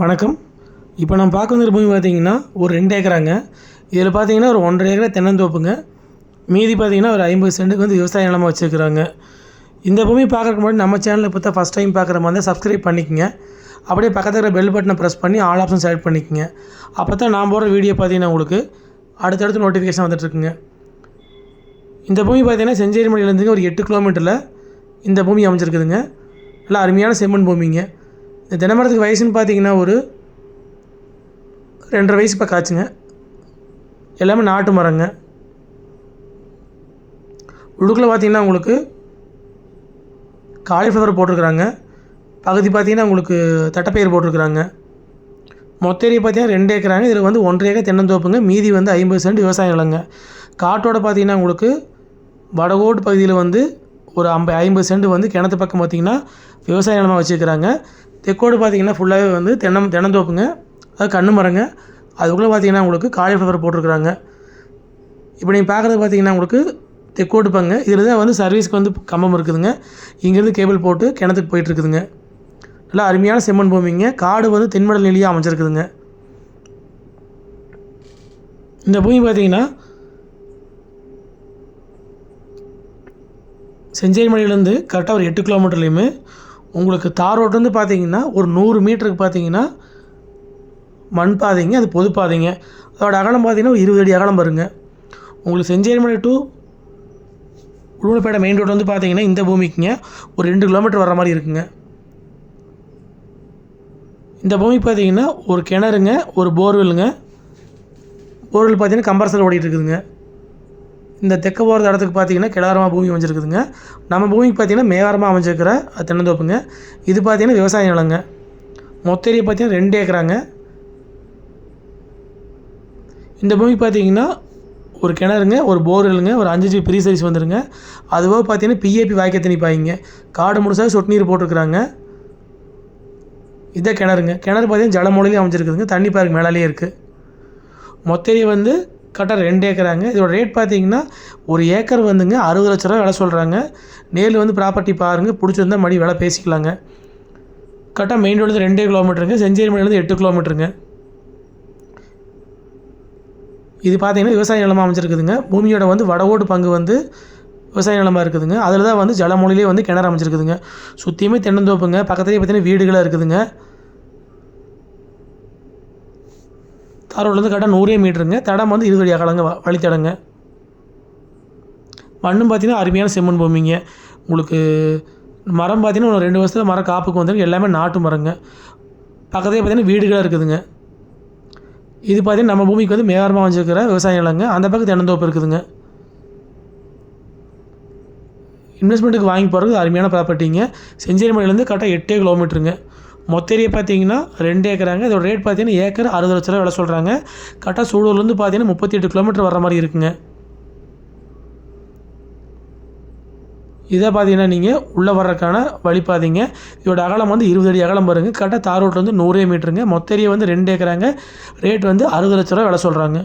வணக்கம். இப்போ நம்ம பார்க்க வந்துருக்க பூமி பார்த்தீங்கன்னா ஒரு ரெண்டு ஏக்கராங்க. இதில் பார்த்தீங்கன்னா ஒரு ஒன்றரை ஏக்கரா தென்னந்தோப்புங்க. மீதி பார்த்தீங்கன்னா ஒரு ஐம்பது சென்ட்டுக்கு வந்து விவசாய நிலமாக வச்சுருக்குறாங்க. இந்த பூமி பார்க்குறதுக்கு முன்னாடி நம்ம சேனலில் இப்போ தான் ஃபஸ்ட் டைம் பார்க்குற மாதிரி இருந்தால் சப்ஸ்கிரைப் பண்ணிக்கோங்க. அப்படியே பக்கத்தில் இருக்கிற பெல் பட்டனை ப்ரெஸ் பண்ணி ஆல் ஆப்ஷன் செலக்ட் பண்ணிக்கோங்க. அப்போ தான் நான் போகிற வீடியோ பார்த்தீங்கன்னா உங்களுக்கு அடுத்தடுத்து நோட்டிஃபிகேஷன் வந்துட்டுருக்குங்க. இந்த பூமி பார்த்தீங்கன்னா செஞ்சேரி மலையிலேருந்துங்க ஒரு எட்டு கிலோமீட்டரில் இந்த பூமி அமைஞ்சிருக்குதுங்க. நல்லா அருமையான செம்மண் பூமிங்க. இந்த தென்னைமரத்துக்கு வயசுன்னு பார்த்தீங்கன்னா ஒரு ரெண்டரை வயசு இப்போ காய்ச்சுங்க. எல்லாமே நாட்டு மரங்க. உள்ளுக்குள்ளே பார்த்தீங்கன்னா உங்களுக்கு காலிஃப்ளவர் போட்டிருக்குறாங்க. பகுதி பார்த்தீங்கன்னா உங்களுக்கு தட்டைப்பயிர் போட்டிருக்குறாங்க. மொத்த ஏரியா பார்த்தீங்கன்னா ரெண்டு ஏக்கராங்க. இதில் வந்து ஒன்றரை ஏக்கர் தென்னந்தோப்புங்க. மீதி வந்து ஐம்பது சென்ட் விவசாய நிலங்க. காட்டோட பார்த்தீங்கன்னா உங்களுக்கு வடகோட்டு பகுதியில் வந்து ஒரு ஐம்ப ஐம்பது சென்ட் வந்து கிணத்து பக்கம் பார்த்தீங்கன்னா விவசாய நிலமாக வச்சுருக்கிறாங்க. தெக்கோடு பார்த்தீங்கன்னா ஃபுல்லாகவே வந்து தென்னம் தென்னந்தோப்புங்க அது கண்ணு மரங்க. அதுக்குள்ளே பார்த்தீங்கன்னா உங்களுக்கு காலிஃப்ளவர் போட்டிருக்குறாங்க. இப்போ நீங்கள் பார்க்குறது பார்த்தீங்கன்னா உங்களுக்கு தெக்கோடு பங்க. இதில் தான் வந்து சர்வீஸ்க்கு வந்து கம்பம் இருக்குதுங்க. இங்கேருந்து கேபிள் போட்டு கிணத்துக்கு போயிட்டுருக்குதுங்க நல்லா அருமையான செம்மண் பூமிங்க. காடு வந்து தென்மடல் நிலையாக அமைஞ்சிருக்குதுங்க. இந்த பூமி பார்த்தீங்கன்னா செஞ்சேரிமலையிலேருந்து கரெக்டாக ஒரு எட்டு கிலோமீட்டர்லேயுமே உங்களுக்கு தார் ரோட்லேருந்து பார்த்தீங்கன்னா ஒரு நூறு மீட்டருக்கு பார்த்தீங்கன்னா மண் பாதைங்க அது பொது பாதைங்க. அதோட அகலம் பார்த்தீங்கன்னா ஒரு இருபது அடி அகலம் வருங்க. உங்களுக்கு Chencherimalai to Udumalaipettai main road வந்து பார்த்தீங்கன்னா இந்த பூமிக்குங்க. ஒரு ரெண்டு கிலோமீட்டர் வர மாதிரி இருக்குங்க. இந்த பூமி பார்த்தீங்கன்னா ஒரு கிணறுங்க ஒரு போர்வெல்லுங்க போர்வெல் பார்த்தீங்கன்னா கம்பரசர் ஓடிட்டு இருக்குதுங்க. இந்த தெற்க போகிற இடத்துக்கு பார்த்தீங்கன்னா கிடாரமாக பூமி அமைஞ்சிருக்குதுங்க. நம்ம பூமிக்கு பார்த்தீங்கன்னா மேகாரமாக அமைஞ்சிருக்கிற அது தென்னந்தோப்புங்க. இது பார்த்தீங்கன்னா விவசாய நிலங்க. மொத்த ஏரியா பார்த்தீங்கன்னா ரெண்டு ஏக்கராங்க. இந்த பூமி பார்த்தீங்கன்னா ஒரு கிணறுங்க ஒரு போர் இல்லைங்க ஒரு அஞ்சு ஜி ப்ரீ சைஸ் வந்துருங்க. அதுபோக பார்த்தீங்கன்னா பிஏபி வாய்க்க தண்ணி பாய்ங்க. காடு முழுசாக சொட்டு நீர் போட்டிருக்கிறாங்க. இதே கிணறுங்க. கிணறு பார்த்தீங்கன்னா ஜலமூலையிலையும் அமைஞ்சிருக்குதுங்க. தண்ணி பாருக்கு மேலாலேயே இருக்குது மொத்த ஏரியா வந்து கரெக்டாக ரெண்டு ஏக்கராங்க. இதோட ரேட் பார்த்தீங்கன்னா ஒரு ஏக்கர் வந்துங்க அறுபது லட்ச ரூபா விலை சொல்கிறாங்க நேரில் வந்து ப்ராப்பர்ட்டி பாருங்கள் பிடிச்சிருந்தா மறுபடி விலை பேசிக்கலாங்க. கரெக்டாக மெயின் ரோடு ரெண்டே கிலோமீட்டருங்க செஞ்சேரி மணிலேருந்து எட்டு கிலோமீட்டருங்க இது பார்த்தீங்கன்னா விவசாய நிலமாக அமைஞ்சிருக்குதுங்க. பூமியோட வந்து வடவோடு பங்கு வந்து விவசாய நிலமாக இருக்குதுங்க. அதில் தான் வந்து ஜலமொழிலே வந்து கிணறு அமைஞ்சிருக்குதுங்க. சுற்றியுமே தென்னந்தோப்புங்க. பக்கத்துலேயே பார்த்தீங்கன்னா வீடுகளாக இருக்குதுங்க. தாரோட்லேருந்து கரெக்டாக நூறே மீட்டருங்க. தடம் வந்து இருபது அடி அகலங்க வழித்தடங்க மண்ணும் பார்த்தீங்கன்னா அருமையான செம்மண் பூமிங்க. உங்களுக்கு மரம் பார்த்தீங்கன்னா ரெண்டு வருஷத்தில் மரம் காப்புக்கு வந்துருக்கு. எல்லாமே நாட்டு மரங்க. பக்கத்துலேயே பார்த்தீங்கன்னா வீடுகளாக இருக்குதுங்க. இது பார்த்தீங்கன்னா நம்ம பூமிக்கு வந்து மேகாரமாக வச்சுருக்கிற விவசாய நிலங்க. அந்த பக்கம் தென்னந்தோப்பு இருக்குதுங்க. இன்வெஸ்ட்மெண்ட்டுக்கு வாங்கி போகிறது அருமையான ப்ராப்பர்ட்டிங்க செஞ்சேரி மலையிலேருந்து கரெக்டாக எட்டே கிலோமீட்டருங்க மொத்த ஏரியா பார்த்தீங்கன்னா ரெண்டு ஏக்கராங்க. இதோட ரேட் பார்த்தீங்கன்னா ஏக்கர் அறுபது லட்ச ரூபா விலை சொல்கிறாங்க கரெக்டாக சூலூர்லேருந்து பார்த்தீங்கன்னா முப்பத்தி எட்டு கிலோமீட்டர் வர மாதிரி இருக்குங்க. இதை பார்த்தீங்கன்னா நீங்கள் உள்ளே வர்றதுக்கான வழி பார்த்தீங்க இதோட அகலம் வந்து இருபது அடி அகலம் வருங்க கரெக்டாக தார் ரோட்டில் வந்து நூறே மீட்டருங்க. மொத்த ஏரியா வந்து ரெண்டு ஏக்கராங்க. ரேட் வந்து அறுபது லட்ச ரூபா விலை சொல்கிறாங்க